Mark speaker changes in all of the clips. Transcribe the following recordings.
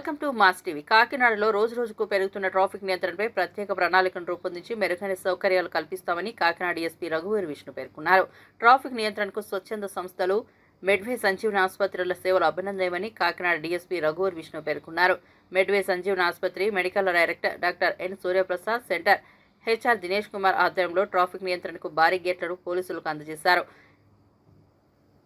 Speaker 1: Welcome to mass TV. కాకినాడలో రోజు రోజుకు పెరుగుతున్న ట్రాఫిక్ నియంత్రణపై ప్రత్యేక ప్రణాళికను రూపొందించి మెరుగైన సౌకర్యాలు కల్పిస్తామని కాకినాడ ఎస్పీ రఘువీర్ విష్ణు పేర్కొన్నారు. ట్రాఫిక్ నియంత్రణకు స్వచ్ఛంద సంస్థలు మెడ్వే సంజీవన ఆసుపత్రుల సేవలు అభినందనమని కాకినాడ డీఎస్పీ రఘువీర్ విష్ణు పేర్కొన్నారు. మెడ్వే సంజీవన ఆసుపత్రి medical director doctor N Suryaprasad centre HR Dinesh Kumar ఆధ్వర్యంలో ట్రాఫిక్ నియంత్రణకు భారీ గేట్లను పోలీసులకు అందజేశారు.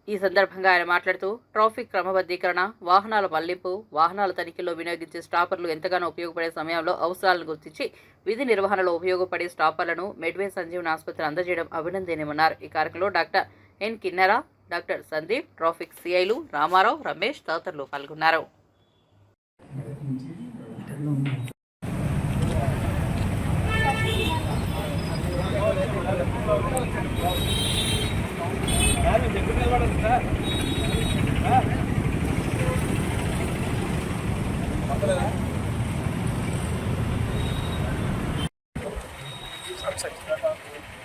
Speaker 1: ఈ సందర్భంగా ఆయన మాట్లాడుతూ ట్రాఫిక్ క్రమబద్ధీకరణ వాహనాల మళ్ళింపు వాహనాల తనిఖీలో వినియోగించే స్టాపర్లు ఎంతగానో ఉపయోగపడే సమయంలో అవసరాలను గుర్తించి విధి నిర్వహణలో ఉపయోగపడే స్టాపర్లను మెడ్వే సంజీవన్ ఆసుపత్రి అందజేయడం అభినందనీయమన్నారు. ఈ కార్యక్రమంలో doctor N Kinnera doctor Sandeep traffic సిఐలు Ramarao Ramesh తదితరులు పాల్గొన్నారు.
Speaker 2: website.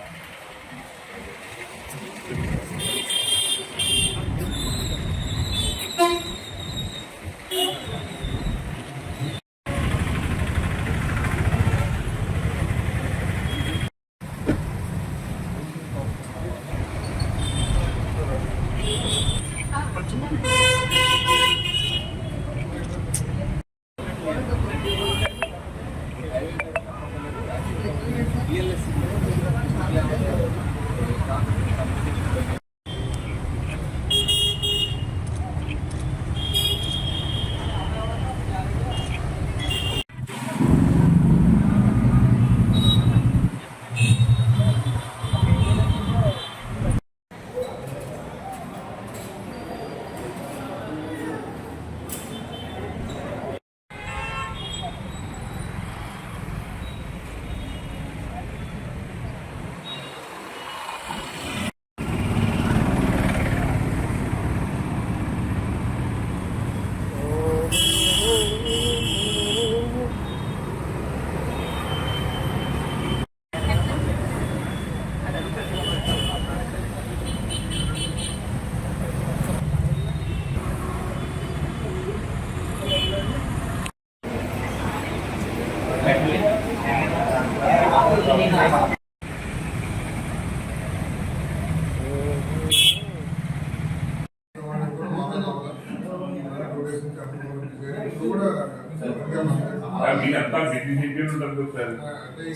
Speaker 2: సార్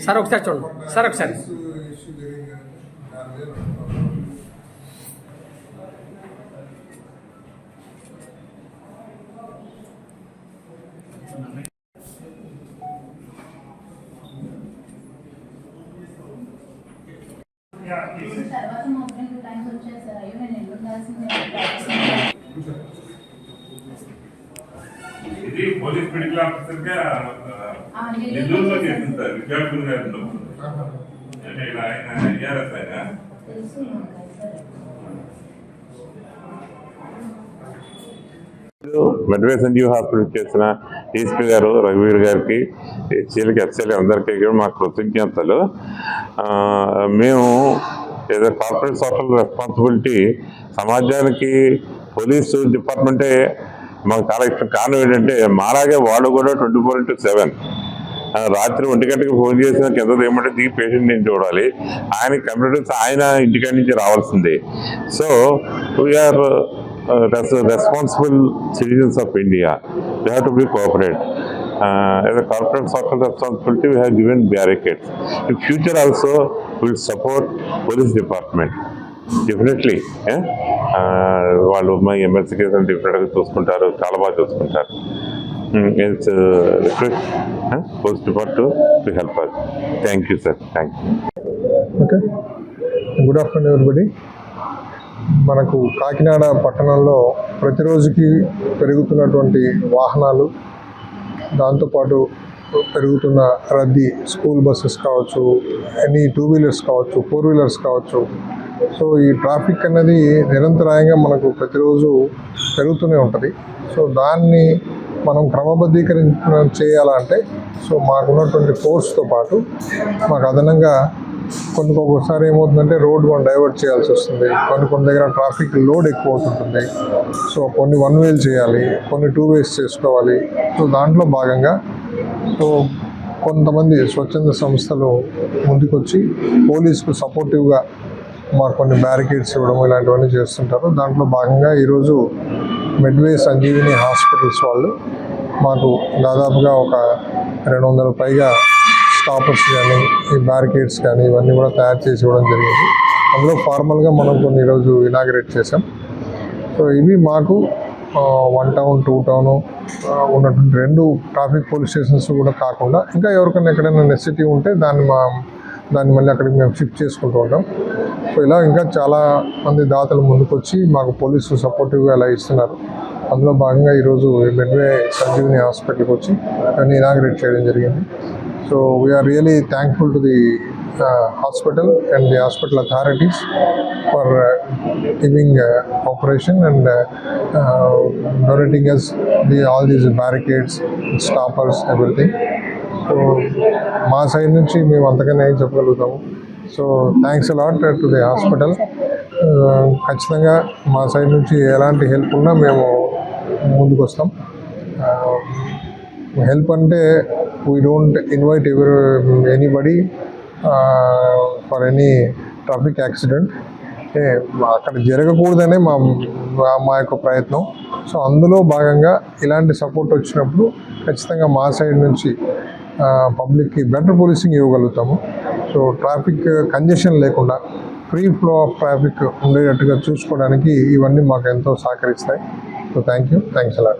Speaker 3: సార్ ఒకసారి చూడండి సార్ ఒకసారి
Speaker 4: తర్వాత మా ఫ్రెండ్ టైంకి వచ్చేసారు అయ్యో నేను ఎల్లు ఉండాల్సిందే
Speaker 2: ఇది పోలీస్ మెడికల్
Speaker 4: ఆఫీసర్గా నెల్లూరులో
Speaker 2: విద్యార్థులు గారు. అంటే ఇలా ఆయన
Speaker 5: మెడ్వే సంజీవ్ హాస్పిటల్ చేసిన ఈఎస్పీ గారు రఘువీర్ గారికి చీలకి ఎఫ్సీలీ అందరికీ కూడా మా కృతజ్ఞతలు. మేము ఏదో కార్పొరేట్ సోషల్ రెస్పాన్సిబిలిటీ సమాజానికి పోలీసు డిపార్ట్మెంటే మాకు చాలా ఇష్టం కారణం ఏంటంటే మాలాగే వాళ్ళు కూడా ట్వంటీ ఫోర్ ఇంటూ సెవెన్ రాత్రి ఒంటి గంటకి ఫోన్ చేసిన కింద ఏమంటే దిగి పేషెంట్ నేను చూడాలి. ఆయన కంప్యూటర్స్ ఆయన ఇంటికాడి నుంచి రావాల్సిందే. So we are responsible citizens of India you have to be cooperate Uh, as a corporate social responsibility we have given barricades. In future also we will support police department. Definitely eh? uh, వాళ్ళు మా MLC కేసులు డెఫినెట్గా చూసుకుంటారు చాలా బాగా చూసుకుంటారు. It's request police depart to help us thank you sir thank you
Speaker 6: okay good afternoon everybody మనకు కాకినాడ పట్టణంలో ప్రతిరోజుకి పెరుగుతున్నటువంటి వాహనాలు దాంతోపాటు పెరుగుతున్న రద్దీ స్కూల్ బస్సెస్ కావచ్చు ఎనీ టూ వీలర్స్ కావచ్చు ఫోర్ వీలర్స్ కావచ్చు. సో ఈ ట్రాఫిక్ అనేది నిరంతరాయంగా మనకు ప్రతిరోజు పెరుగుతూనే ఉంటుంది. సో దాన్ని మనం క్రమబద్ధీకరించ చేయాలంటే సో మాకున్నటువంటి ఫోర్స్తో పాటు మాకు అదనంగా కొన్ని ఒక్కొక్కసారి ఏమవుతుందంటే రోడ్ మనం డైవర్ట్ చేయాల్సి వస్తుంది. కొన్ని కొన్ని దగ్గర ట్రాఫిక్ లోడ్ ఎక్కువ అవుతుంటుంది. సో కొన్ని వన్ వేలు చేయాలి కొన్ని టూ వేస్ చేసుకోవాలి. సో దాంట్లో భాగంగా సో కొంతమంది స్వచ్ఛంద సంస్థలు ముందుకొచ్చి పోలీసుకు సపోర్టివ్గా మాకు కొన్ని బ్యారికేడ్స్ ఇవ్వడం ఇలాంటివన్నీ చేస్తుంటారు. దాంట్లో భాగంగా ఈరోజు మెడ్వే సంజీవిని హాస్పిటల్స్ వాళ్ళు మాకు దాదాపుగా ఒక రెండు వందల పైగా స్టాపర్స్ కానీ ఈ బ్యారికేడ్స్ కానీ ఇవన్నీ కూడా తయారు చేసి ఇవ్వడం జరిగింది. అందులో ఫార్మల్గా మనం కొన్ని ఈరోజు ఇనాగ్రేట్ చేసాం సో ఇవి మాకు వన్ టౌన్ టూ టౌన్ ఉన్నటువంటి రెండు ట్రాఫిక్ పోలీస్ స్టేషన్స్ కూడా కాకుండా ఇంకా ఎవరికైనా ఎక్కడైనా నెసిటీ ఉంటే దాన్ని మా దాన్ని మళ్ళీ అక్కడికి మేము షిఫ్ట్ చేసుకుంటూ ఉంటాం. సో ఇలా ఇంకా చాలా మంది దాతలు ముందుకొచ్చి మాకు పోలీసు సపోర్టివ్గా ఇలా ఇస్తున్నారు. అందులో భాగంగా ఈరోజు మెడ్వే సంజీవిని హాస్పిటల్కి వచ్చి దాన్ని ఇనాగ్రేట్ చేయడం జరిగింది. So we are really thankful to the hospital and the hospital authorities for uh, giving uh, operation and uh, uh, donating us the, all these barricades, stoppers, everything. So మా సైడ్ నుంచి మేము అంతకన్నా ఏం చెప్పగలుగుతాము. So thanks a lot to the hospital ఖచ్చితంగా మా side నుంచి ఎలాంటి help ఉన్నా మేము ముందుకు వస్తాం హెల్ప్ uh, అంటే we don't invite ever anybody for any traffic accident అంటే అక్కడ జరగకూడదనే మా మా- మా యొక్క ప్రయత్నం. సో అందులో భాగంగా ఇలాంటి సపోర్ట్ వచ్చినప్పుడు ఖచ్చితంగా మా సైడ్ నుంచి పబ్లిక్కి బెటర్ పోలీసింగ్ ఇవ్వగలుగుతాము. సో ట్రాఫిక్ కంజెషన్ లేకుండా ఫ్రీ ఫ్లో ఆఫ్ ట్రాఫిక్ ఉండేటట్టుగా చూసుకోవడానికి ఇవన్నీ మాకు ఎంతో సహకరిస్తాయి. So thank you thanks a lot.